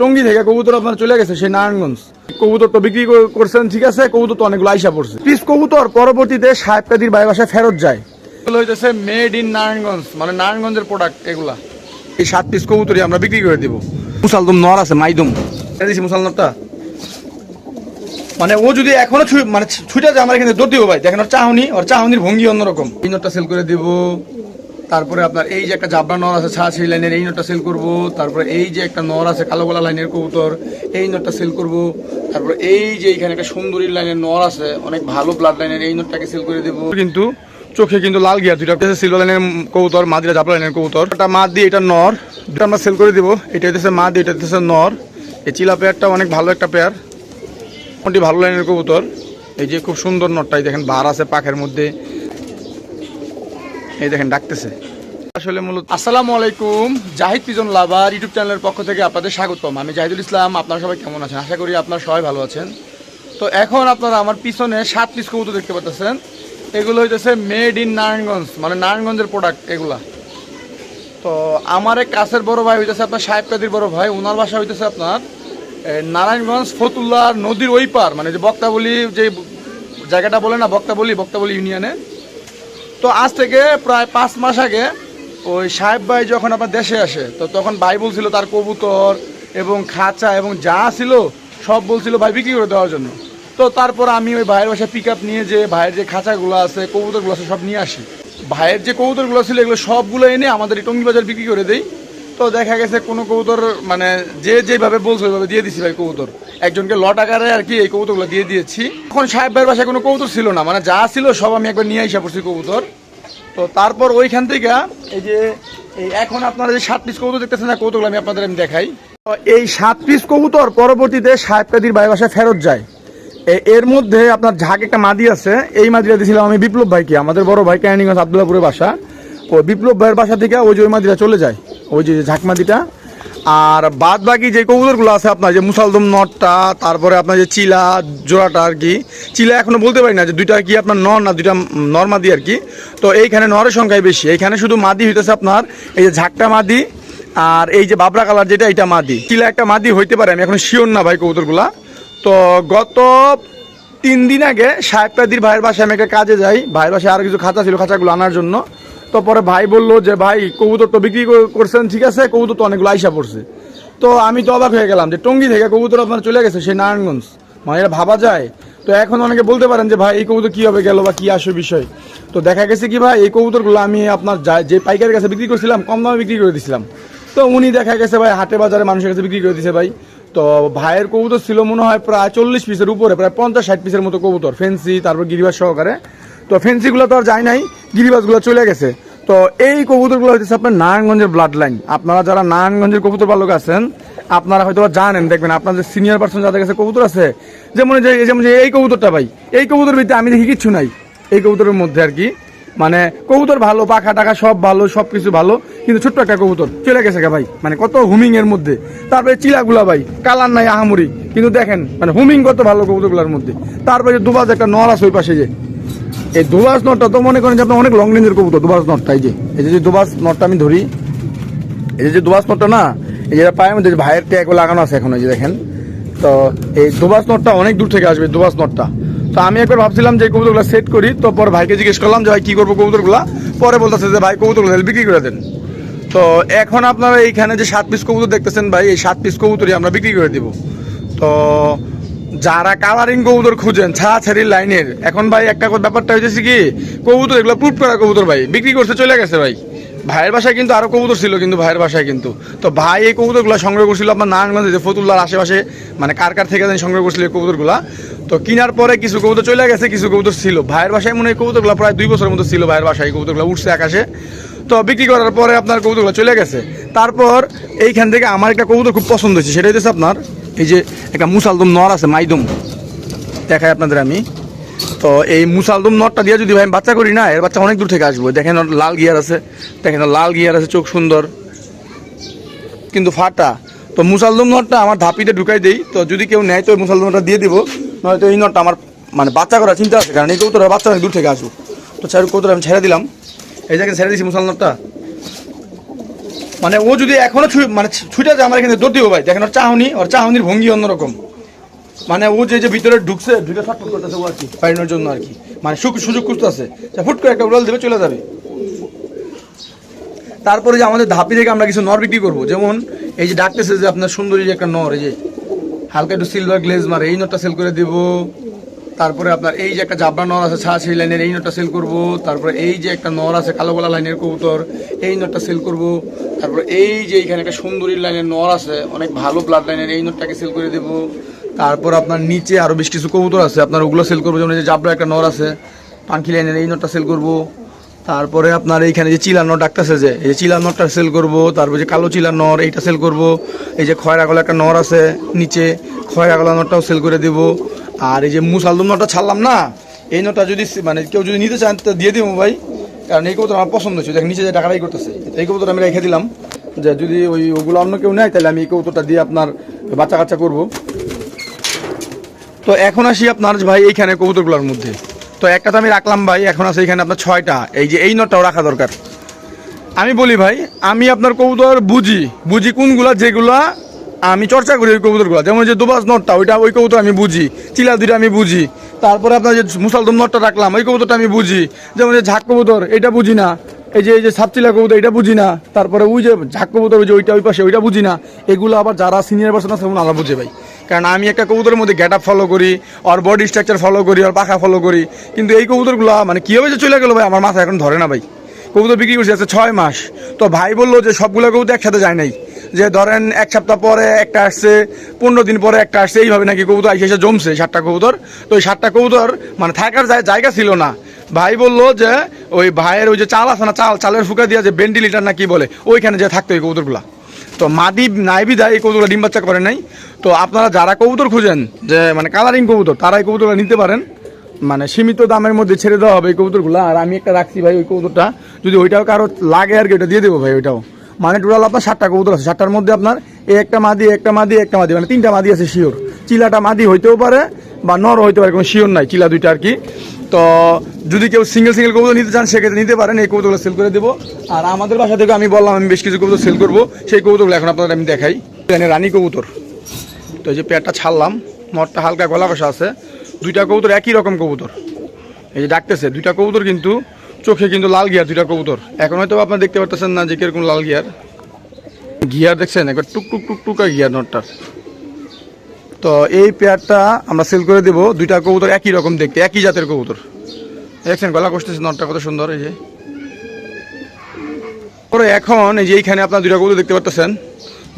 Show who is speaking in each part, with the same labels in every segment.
Speaker 1: টঙ্গি থেকে কবুতর আপনার চলে গেছে, সেই নারায়ণগঞ্জ। কবুতর তো বিক্রি করছেন, ঠিক আছে, কবুতর তো অনেকগুলো আইসা পড়ছে। পিস কবুতর পরবর্তীতে সাহেব কাদির বাড়ি বাসায় ফেরত যায়। হইতেছে মেড ইন নারায়ণগঞ্জ মানে নারায়ণগঞ্জের প্রোডাক্ট এগুলা। এই সাত পিস কবুতরই আমরা বিক্রি করে দিব। মুসালদম নর আছে, মাইদুম। দিছি মুসালনরটা মানে ও যদি এখনও মানে ছুটে যায়, আমার এখানে দৌড় দিব ভাই। দেখেন ওর চাহনি, ওর চাহনির ভঙ্গি অন্যরকম। এই সেল করে দিব। তারপরে আপনার এই যে একটা জাবরা নর আছে ছাড় সেই লাইনের এই নোটটা সেল করব। তারপরে এই যে একটা নর আছে, কালো গলা লাইনের কবুতর, এই নোটটা সেল করব। তারপরে এই যে এখানে একটা সুন্দরী লাইনের নর আছে, অনেক ভালো ব্লাড লাইনের, এই নোটটাকে সেল করে দেব। কিন্তু চোখে কিন্তু লাল গিয়া দুইটা। সিলভার লাইনের কবুতর মাদিরা জাবরা লাইনের কবুতর। এটা মা দিয়ে এটা নর, দুটো আমরা সেল করে দিব। এটা হচ্ছে মা দিয়ে, এটা হচ্ছে নর। এই চিলা পেয়ারটা অনেক ভালো একটা পেয়ার মোটামুটি ভালো লাইনের কবুতর। এই যে খুব সুন্দর নটটাই দেখেন বার আছে পাখের মধ্যে। এই দেখেন, ডাকতেছে। আসলে মূলত আসসালামু আলাইকুম, জাহিদ পিজন লাভার ইউটিউব চ্যানেলের পক্ষ থেকে আপনাদের স্বাগতম। আমি জাহিদুল ইসলাম, আপনারা সবাই কেমন আছেন? আশা করি আপনারা সবাই ভালো আছেন। তো এখন আপনারা আমার পিছনে সাত পিস কবুতর দেখতে পাচ্ছেন এগুলো হইতেছে মেড ইন নারায়ণগঞ্জ মানে নারায়ণগঞ্জের প্রোডাক্ট এগুলা। তো আমার এক কাছের বড় ভাই হইতেছে আপনার সাহেব কাদির বড় ভাই ওনার বাসা হইতেছে আপনার নারায়ণগঞ্জ ফতুল্লা নদীর ওই পার মানে যে বক্তাবলী, যে জায়গাটা বলে না, বক্তাবলী বক্তাবলী ইউনিয়নে তো আজ থেকে প্রায় পাঁচ মাস আগে ওই সাহেব ভাই যখন আমার দেশে আসে, তো তখন ভাই বলছিল তার কবুতর এবং খাঁচা এবং যা ছিল সব বলছিল ভাই বিক্রি করে দেওয়ার জন্য। তো তারপর আমি ওই ভাইয়ের বাসায় পিক আপ নিয়ে যে ভাইয়ের যে খাঁচাগুলো আছে, কবুতরগুলো আছে, সব নিয়ে আসি। ভাইয়ের যে কবুতরগুলো ছিল এগুলো সবগুলো এনে আমাদের টঙ্গি বাজার বিক্রি করে দেই। তো দেখা গেছে কোনো কবুতর মানে যে যেভাবে বলছে ওইভাবে দিয়ে দিছি ভাই কবুতর। একজনকে লট আকারে আর কি এই কবুতরগুলো দিয়ে দিয়েছি। এখন সাহেব ভাইয়ের বাসায় কোনো কবুতর ছিল না মানে যা ছিল সব আমি একবার নিয়ে আসা পড়ছি কবুতর। তো তারপর ওইখান থেকে এই যে, এই এখন আপনারা যে সাত পিস কবুতর দেখতেছেন না কবুতরগুলো আমি আপনাদের আমি দেখাই। এই সাত পিস কবুতর পরবর্তীতে সাহেব কাদির ভাই বাসায় ফেরত যায়। এর মধ্যে আপনার ঝাঁক একটা মাদি আছে, এই মাদিটা দিয়েছিলাম আমি বিপ্লব ভাইকে। আমাদের বড় ভাই ক্যানিগঞ্জ আবদুল্লাপুরের বাসা। ও বিপ্লব ভাইয়ের বাসা থেকে ওই যে ওই মাদিটা চলে যায়। ওই যে ঝাঁকমাদিটা। আর বাদ বাকি যে কবুতরগুলো আছে আপনার যে মুসালদম নটটা, তারপরে আপনার যে চিলা, জোড়াটা আর কি, চিলা এখনও বলতে পারি না যে দুইটা কি আপনার নর না দুইটা নর মাদি আর কি। তো এইখানে নরের সংখ্যাই বেশি। এইখানে শুধু মাদি হইতেছে আপনার এই যে ঝাঁকটা মাদি আর এই যে বাবরা কালার যেটা এটা মাদি। চিলা একটা মাদি হইতে পারে, আমি এখন শিওর না ভাই কবুতরগুলা। তো গত তিন দিন আগে সাহেব কাদির ভাইয়ের বাসায় আমি একটা কাজে যাই। ভাইয়ের বাসায় আরও কিছু খাঁচা ছিল খাঁচাগুলো আনার জন্য। তো পরে ভাই বলল যে, ভাই, কবুতর তো বিক্রি কর- করছেন, ঠিক আছে, কবুতর তো অনেকগুলো আইসা পড়ছে। তো আমি তো অবাক হয়ে গেলাম যে, টঙ্গি থেকে কবুতর আপনার চলে গেছে, সেই নারায়ণগঞ্জ। মানে এটা ভাবা যায়। তো এখন অনেকে বলতে পারেন যে, ভাই, এই কবুতর কীভাবে গেল বা কী আসে বিষয়? তো দেখা গেছে কি, ভাই, এই কবুতরগুলো আমি আপনার যা- পাইকারের কাছে বিক্রি করছিলাম, কম দামে বিক্রি করে দিয়েছিলাম তো উনি দেখা গেছে, ভাই, হাটে বাজারে মানুষের কাছে বিক্রি করে দিয়েছে ভাই। তো ভাইয়ের কবুতর ছিল মনে হয় প্রায় চল্লিশ পিসের উপরে, প্রায় পঞ্চাশ, ষাট পিসের মতো কবুতর, ফেন্সি, তারপর গিরিবাজ সহকারে। তো ফেন্সিগুলো তো আর যায় নাই গিরিবাজগুলো চলে গেছে। তো এই কবুতরগুলো হচ্ছে আপনার নারায়ণগঞ্জের ব্লাড লাইন আপনারা যারা নারায়ণগঞ্জের কবুতর পালক আছেন, আপনারা হয়তো জানেন, দেখবেন আপনাদের সিনিয়র পার্সন যাদের কাছে কবুতর আছে, যেমন যে যেমন যে এই কবুতরটা ভাই, এই কবুতর ভিতরে আমি দেখি কিচ্ছু নাই। এই কবুতরের মধ্যে আর কি। মানে কবুতর ভালো, পাখা টাকা সব ভালো সব কিছু ভালো, কিন্তু ছোট্ট একটা কবুতর চলে গেছে ভাই। মানে কত হুমিং এর মধ্যে। তারপরে চিলাগুলা ভাই, কালার নাই আহামুরি। কিন্তু দেখেন মানে হুমিং কত ভালো কবুতরগুলোর মধ্যে। তারপরে যে দুবাজ একটা আছে ওই পাশে যে এই দুবাস নটটা তো মনে করেন যে আপনার অনেক লং রেঞ্জের কবুতর, দুবাস নটটা এই যে। এই যে যে দুবাস নটটা আমি ধরি, এই যে যে দুবাস নটটা না, এই যে পায়ের মধ্যে ভাইয়ের ট্যাগ লাগানো আছে এখন, এই যে দেখেন। তো এই দুবাস নটটা অনেক দূর থেকে আসবে, দুবাস নটটা। তো আমি একবার ভাবছিলাম যে এই কবুতরগুলো সেট করি, তো পরে ভাইকে জিজ্ঞেস করলাম যে, ভাই, কি করব কবুতরগুলা? পরে বলতেছে যে, ভাই, কবুতরগুলো বিক্রি করে দেন। তো এখন আপনারা এইখানে যে সাত পিস কবুতর দেখতেছেন, ভাই, এই সাত পিস কবুতরই আমরা বিক্রি করে দিব। তো যারা কালারিং কবুতর খুঁজেন, ছাড়াছাড়ি লাইনের। এখন ভাই একটা ব্যাপারটা হয়েছে কি, কবুতর এগুলো প্রুফ করা কবুতর ভাই, বিক্রি করতে চলে গেছে ভাই। ভাইয়ের বাসায় কিন্তু আরও কবুতর ছিল কিন্তু ভাইয়ের বাসায় কিন্তু। তো ভাই এই কবুতরগুলো সংগ্রহ করছিল আপনার নারায়ণগঞ্জে, যে ফতুল্লার আশেপাশে মানে কার কার থেকে সংগ্রহ করছিল এই কবুতরগুলা। তো কেনার পরে কিছু কবুতর চলে গেছে, কিছু কবুতর ছিল। ভাইয়ের বাসায় মনে হয় কবুতরগুলো প্রায় দুই বছরের মতো ছিল ভাইয়ের বাসায় কবুতরগুলো উঠছে আকাশে। তো বিক্রি করার পরে আপনার কবুতরগুলো চলে গেছে। তারপর এইখান থেকে আমার একটা কবুতর খুব পছন্দ হয়েছে, সেটা হচ্ছে আপনার এই যে একটা মুসালদম নর আছে, মাইদুম। দেখাই আপনাদের আমি। তো এই মুসালদম নটটা দিয়ে যদি ভাই বাচ্চা করি না, এর বাচ্চা অনেক দূর থেকে আসব। দেখেন লাল গিয়ার আছে, দেখেন লাল গিয়ার আছে, চোখ সুন্দর। কিন্তু ফাটা। তো মুসালদম নটটা আমার ধাপিতে ঢুকাই দেই। তো যদি কেউ নেয়, তো মুসালদম নটটা দিয়ে দিব। নয়তো এই নটটা আমার মানে বাচ্চা করার চিন্তা আছে, কারণ এই কৌতরা বাচ্চা অনেক দূর থেকে আসুক। তো ছেড়ে কৌতরা আমি ছেড়ে দিলাম। এই জায়গায় ছেড়ে দিয়েছি মুসাল মানে ও যদি এখনও মানে ছুটে যায় আমার এখানে দৌড় দিব ভাই। দেখেন ওর চাহনি, ওর চাহনির ভঙ্গি অন্যরকম। মানে ও যে যে ভিতরে ঢুকছে, ঢুকে ছটফট করতেছে ও আর কি পাইনোর জন্য আর কি। মানে সুখ সুযোগ তা ফুট করে একটা উড়াল দেবে, চলে যাবে। তারপরে যে আমাদের ধাপি থেকে আমরা কিছু নর বিক্রি করব। যেমন এই যে ডাকতেছে যে আপনার সুন্দরী যে একটা নর, এই যে হালকা একটু সিলভার গ্লেজ মারে, এই নটটা সেল করে দেব। তারপরে আপনার এই যে একটা জাবরা নর আছে ছাড়া সেই লাইনের, এই নটটা সেল করব। তারপরে এই যে একটা নর আছে, কালো গোলা লাইনের কবুতর, এই নটটা সেল করব। তারপরে এই যে এখানে একটা সুন্দরী লাইনের নর আছে, অনেক ভালো ব্লাড লাইনের, এই নটটাকে সেল করে দেবো। তারপর আপনার নিচে আরও বেশ কিছু কবুতর আছে, আপনার ওগুলো সেল করব। যেমন এই যে জাবরা একটা নর আছে পাঙ্কি লাইনের, এই নটটা সেল করব। তারপরে আপনার এইখানে যে চিলা নর ডাকতেছে যে, এই যে চিলা নরটা সেল করব, তারপর যে কালো চিলার নর এইটা সেল করব, এই যে খয়রা গলা একটা নর আছে নিচে, খয়রা গলা নরটাও সেল করে দেব। আর এই যে মুসালদম নরটা ছাড়লাম না, এই নরটা যদি মানে কেউ যদি নিতে চান তো দিয়ে দিব ভাই। কারণ এই কবুতর আমার পছন্দ হচ্ছে দেখ নিচে যে টাকাটাই করতেছে। এই কবুতর আমি রেখে দিলাম, যে যদি ওই ওগুলো অন্য কেউ নেয়, তাহলে আমি এই কবুতরটা দিয়ে আপনার বাচ্চা কাচ্চা করব। তো এখন আসি আপনার ভাই এইখানে কবুতরগুলোর মধ্যে। তো একটা তো আমি রাখলাম ভাই, এখন আছে এখানে আপনার ছয়টা। এই যে এই নটটাও রাখা দরকার। আমি বলি ভাই, আমি আপনার কবুতর বুঝি। বুঝি কোনগুলা, যেগুলা আমি চর্চা করি ওই কবুতরগুলো। যেমন যে দুবাস নটটা, ওইটা ওই কবুতর আমি বুঝি। চিলা দুইটা আমি বুঝি। তারপরে আপনার যে মুসালদম নটটা রাখলাম, ওই কবুতরটা আমি বুঝি। যেমন যে ঝাক কবুতর, এটা বুঝি না। এই যে এই যে সাপচিলা কবুতর, এটা বুঝি না। তারপরে ওই যে ঝাক কবুতর, ওই যে ওইটা ওই পাশে, ওইটা বুঝি না। এগুলো আবার যারা সিনিয়র পার্সন আছে আলাদা বুঝে ভাই। কারণ আমি একটা কবুতরের মধ্যে গেট আপ ফলো করি, ওর বডি স্ট্রাকচার ফলো করি, ওর পাখা ফলো করি। কিন্তু এই কবুতরগুলো মানে কীভাবে যে চলে গেলো ভাই, আমার মাথা এখন ধরে না ভাই। কবুতর বিক্রি করছি আজকে ছয় মাস। তো ভাই বলল যে সবগুলো কবুতর একসাথে যায় নাই। যে ধরেন এক সপ্তাহ পরে একটা আসছে, পনেরো দিন পরে একটা আসছে, এইভাবে নাকি কবুতর এসে এসে জমছে সাতটা কবুতর। তো ওই সাতটা কবুতর মানে থাকার জায়- জায়গা ছিল না। ভাই বলল যে ওই ভাইয়ের ওই যে চাল আছে না, চাল, চালের ফুকা দিয়ে যে ভেন্টিলিটার না কি বলে, ওইখানে যে থাকতো এই কবুতরগুলা। তো মাদি নাই বিদায় এই কবুতরগুলো ডিম বাচ্চা করে নাই। তো আপনারা যারা কবুতর খুঁজেন, যে মানে কালারিং কবুতর তারা এই কবুতরগুলো নিতে পারেন। মানে সীমিত দামের মধ্যে ছেড়ে দেওয়া হবে এই কবুতরগুলো। আর আমি একটা রাখছি ভাই, ওই কবুতরটা। যদি ওইটাও কারও লাগে আর কি, ওইটা দিয়ে দেবো ভাই, ওইটাও। মানে টোটাল আপনার সাতটা কবুতর আছে। সাতটার মধ্যে আপনার এই একটা মাদি একটা মাদি একটা মাদি মানে তিনটা মাদি আছে শিওর। চিলাটা মাদি হইতেও পারে বা নর হইতে পারে, কোনো শিওর নাই। চিলা দুইটা আর কি। তো যদি কেউ সিঙ্গেল সিঙ্গেল কবুতর নিতে চান, সেক্ষেত্রে নিতে পারেন। এই কবুতরগুলো সেল করে দেবো। আর আমাদের বাসা থেকে আমি বললাম, আমি বেশ কিছু কবুতর সেল করব। সেই কবুতরগুলো এখন আপনাদের আমি দেখাই। এখানে রানী কবুতর। তো এই যে পেয়ারটা ছাড়লাম নটটা হালকা গলা কষা আছে। দুইটা কবুতর একই রকম কবুতর। এই যে ডাকতেছে, দুইটা কবুতর কিন্তু চোখে কিন্তু লাল গিয়ার, দুইটা কবুতর। এখন হয়তো আপনার দেখতে পারতেছেন না যে কীরকম লাল গিয়ার। গিয়ার দেখছেন? একবার টুক টুক টুক, টুকা গিয়ার নটটার। তো এই পেয়ারটা আমরা সেল করে দেবো। দুইটা কবুতর একই রকম দেখতে, একই জাতের কবুতর। দেখছেন, গলা কষতেছে নটটা কত সুন্দর, এই যে। পরে এখন এই যে এইখানে আপনার দুইটা কবুতর দেখতে পারতেছেন।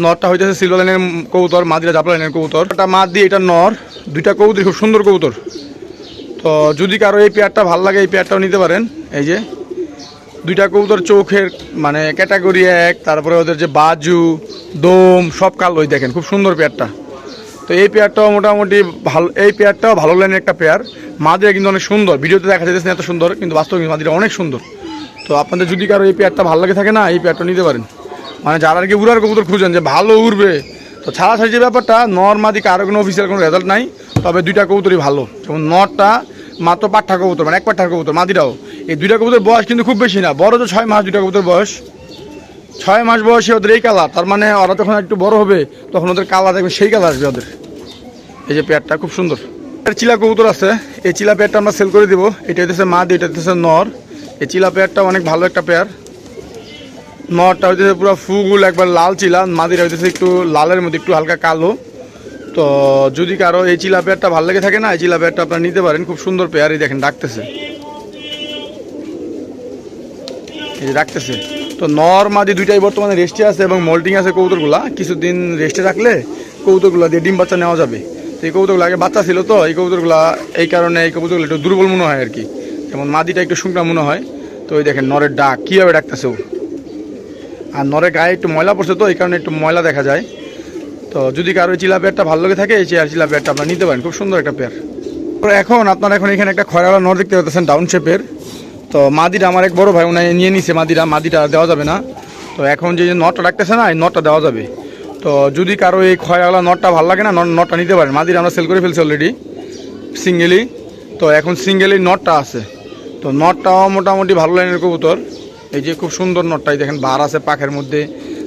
Speaker 1: নরটা হইতেছে সিলভার লাইনের কবুতর, মাদিরা জাপলা লাইনের কবুতর। এটা মাদ দিয়ে এটা নর, দুইটা কবুতর খুব সুন্দর কবুতর। তো যদি কারও এই পেয়ারটা ভালো লাগে, এই পেয়ারটাও নিতে পারেন, এই যে। দুইটা কবুতর চোখের মানে ক্যাটাগরি এক, তারপরে ওদের যে বাজু, দম, সব কালোই দেখেন, খুব সুন্দর পেয়ারটা। তো এই পেয়ারটাও মোটামুটি ভালো, এই পেয়ারটাও ভালো লাইনের একটা পেয়ার মাদিরা কিন্তু অনেক সুন্দর। ভিডিওতে দেখা যাচ্ছে এত সুন্দর, কিন্তু বাস্তবে কিন্তু মাদিরা অনেক সুন্দর। তো আপনাদের যদি কারও এই পেয়ারটা ভালো লাগে থাকে না, এই পেয়ারটা নিতে পারেন। মানে যারা আর কি উড়ার কবুতর খুঁজেন যে ভালো উড়বে, তো ছাড়া ছাড়ি যে ব্যাপারটা, নর মাদি কারও কোনো অফিসিয়াল কোনো রেজাল্ট নাই, তবে দুইটা কবুতরই ভালো। যেমন নরটা মাত্র পাঠা কবুতর মানে এক পাঠার কবুতর মাদিরাও এই দুইটা কবুতর বয়স কিন্তু খুব বেশি না, বড় তো ছয় মাস দুইটা কবুতর বয়স। ছয় মাস বয়সে ওদের এই কালার, তার মানে ওরা যখন একটু বড় হবে, তখন ওদের কালার দেখবে সেই কালার আসবে ওদের। এই যে পেয়ারটা খুব সুন্দর। চিলা কবুতর আছে, এই চিলা পেয়ারটা আমরা সেল করে দিব। এটা হইতেছে মাদি, এটা হইতেছে নর। এই চিলা পেয়ারটা অনেক ভালো একটা পেয়ার। নরটা হইতেছে পুরো ফুল, একবার লাল চিলা, মাদিরা হইতেছে একটু লালের মধ্যে, একটু হালকা কালো। তো যদি কারও এই চিলা পেয়ারটা ভালো লেগে থাকে না, এই চিলা পেয়ারটা আপনারা নিতে পারেন, খুব সুন্দর পেয়ার, এই দেখেন, ডাকতেছে। এই ডাকতেছে। তো নর মাদি দুইটাই বর্তমানে রেস্টে আছে এবং মোল্টিং আছে কবুতরগুলা। কিছুদিন রেস্টে রাখলে কবুতরগুলা দিয়ে ডিম বাচ্চা নেওয়া যাবে। তো এই কবুতরগুলো আগে বাচ্চা ছিল তো, এই কবুতরগুলা এই কারণে এই কবুতরগুলো একটু দুর্বল মনে হয় আর কি। যেমন মাদিটা একটু শুকনা মনে হয়। তো ওই দেখেন নরের ডাক, কীভাবে ডাকতেছে ও। আর নরের গায়ে একটু ময়লা পড়ছে তো, এই কারণে একটু ময়লা দেখা যায়। তো যদি কারও চিলা পেয়ারটা ভালো লাগে থাকে, এই চেয়ার চিলা পেয়ারটা আপনারা নিতে পারেন, খুব সুন্দর একটা পেয়ার। এখন আপনারা এখন এখানে একটা খয়রালা নর দেখতে পাচ্ছেন, ডাউন শেপের। তো মাদিরা আমার এক বড় ভাই উনি নিয়ে নিছে মাদিরা মাদিটা দেওয়া যাবে না। তো এখন যে নটটা রাখতেছে না, এই নটটা দেওয়া যাবে। তো যদি কারও এই খয়রালা নটটা ভালো লাগে না ন- নটটা নিতে পারেন। মাদিরা আমরা সেল করে ফেলছি অলরেডি সিঙ্গেলি তো এখন সিঙ্গেলি নটটা আছে। তো নটটাও মোটামুটি ভালো লাইনের কবুতর। এই যে খুব সুন্দর নটটাই দেখেন, বার আছে পাখের মধ্যে,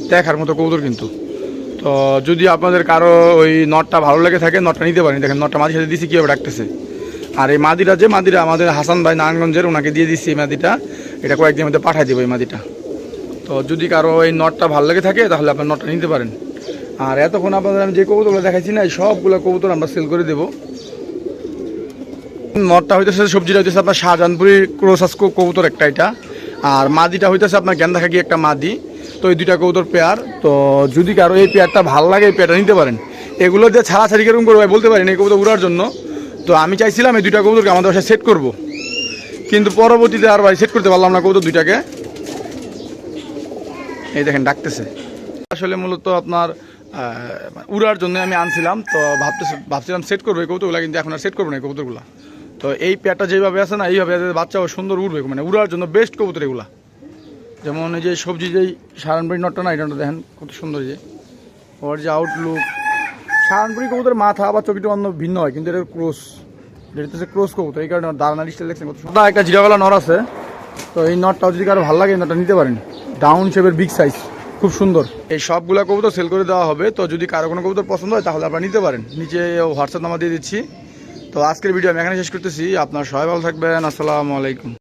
Speaker 1: দেখার মতো কবুতর কিন্তু। তো যদি আপনাদের কারও ওই নটটা ভালো লেগে থাকে, নটটা নিতে পারেন। দেখেন, নটটা মাঝে সাথে দিছি, কীভাবে ডাকতেছে। আর এই মাদিটা যে মাদিরা আমাদের হাসান ভাই নারায়ণগঞ্জের, ওনাকে দিয়ে দিচ্ছি এই মাদিটা। এটা কয়েকদিনের মধ্যে পাঠিয়ে দেবো এই মাদিটা। তো যদি কারও এই নটটা ভালো লেগে থাকে, তাহলে আপনার নটটা নিতে পারেন। আর এতক্ষণ আপনাদের আমি যে কবুতরগুলো দেখাইছি না, এই সবগুলো কবুতর আমরা সেল করে দেবো। নটটা হইতেছে, সবজিটা হইতেছে আপনার শাহজাহানপুরি ক্রোসাস কবুতর একটা এটা। আর মাদিটা হইতেছে আপনার গেন্দা খাকি একটা মাদি। তো এই দুইটা কবুতর পেয়ার। তো যদি কারও এই পেয়ারটা ভালো লাগে, এই পেয়ারটা নিতে পারেন। এগুলো যে ছাড়াছাড়ি কীরকম করব বলতে পারেন এই কবুতর উড়ার জন্য। তো আমি চাইছিলাম এই দুইটা কবুতরকে আমাদের বাসায় সেট করব। কিন্তু পরবর্তীতে আর ভাই সেট করতে পারলাম না কবুতর দুইটাকে। এই দেখেন, ডাকতেছে। আসলে মূলত আপনার উড়ার জন্য আমি আনছিলাম, তো ভাবতে ভাবছিলাম সেট করব এই কবুতরগুলো, কিন্তু এখন আর সেট করব না এই কবুতরগুলো। তো এই পেয়ারটা যেভাবে আছে না, এইভাবে বাচ্চাও সুন্দর উড়বে মানে উড়ার জন্য বেস্ট কবুতর এগুলা। যেমন এই যে সবজি যেই সারানপুরি নটটা না এটা দেখেন কত সুন্দর যে। ওর যে আউটলুক সারানপুরি কবুতরের মাথা আবার চোখটা অন্য ভিন্ন হয়, কিন্তু এটা ক্রোস এটা হচ্ছে ক্রোস কবুতর, এই কারণে দাঁড়ানা লিস্টে দেখছেন সুন্দর একটা জিরাওয়ালা নর আছে, তো এই নটটাও যদি কারও ভালো লাগে নটটা নিতে পারেন। ডাউন শেপের বিগ সাইজ খুব সুন্দর। এই সবগুলা কবুতর সেল করে দেওয়া হবে, তো যদি কারও কোনো কবুতর পছন্দ হয়, তাহলে আপনারা নিতে পারেন। নিচে হোয়াটসঅ্যাপ নাম্বার দিয়ে দিচ্ছি। তো আজকের ভিডিও আমি এখানে শেষ করতেছি। আপনার সবাই ভালো থাকবেন। আসসালামু আলাইকুম।